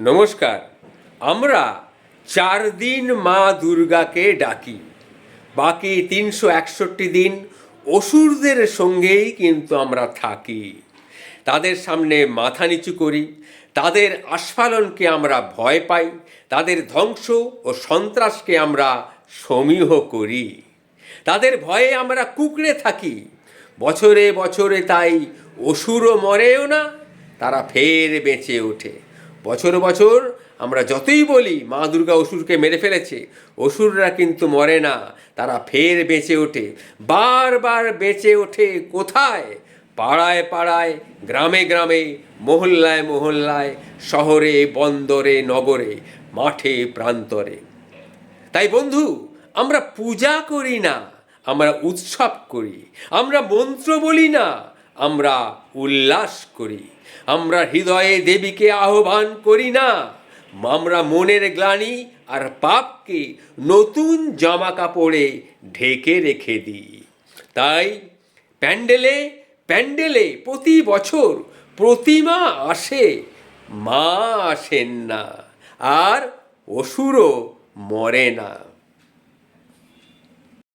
নমস্কার, আমরা চার দিন মা দুর্গাকে ডাকি। বাকি তিনশো একষট্টি দিন অসুরদের সঙ্গেই কিন্তু আমরা থাকি। তাদের সামনে মাথা নিচু করি, তাদের আস্ফালনকে আমরা ভয় পাই, তাদের ধ্বংস ও সন্ত্রাসকে আমরা সমীহ করি। তাদের ভয়ে আমরা কুকড়ে থাকি। বছরে বছরে তাই অসুরও মরেও না, তারা ফের বেঁচে ওঠে। বছর বছর আমরা যতই বলি, মা দুর্গা অসুরকে মেরে ফেলেছে, অসুররা কিন্তু মরে না, তারা ফের বেঁচে ওঠে। বারবার বেঁচে ওঠে কোথায়? পাড়ায় পাড়ায়, গ্রামে গ্রামে, মহল্লায় মহল্লায়, শহরে, বন্দরে, নগরে, মাঠে, প্রান্তরে। তাই বন্ধু, আমরা পূজা করি না, আমরা উৎসব করি, আমরা মন্ত্র বলি না আমরা উল্লাস করি, আমরা হৃদয়ে দেবীকে আহ্বান করি না। আমরা মনের গ্লানি আর পাপকে নতুন জামা কাপড়ে ঢেকে রেখে দিই। তাই প্যান্ডেলে প্যান্ডেলে প্রতি বছর প্রতিমা আসে, মা আসেন না, আর অসুরও মরে না।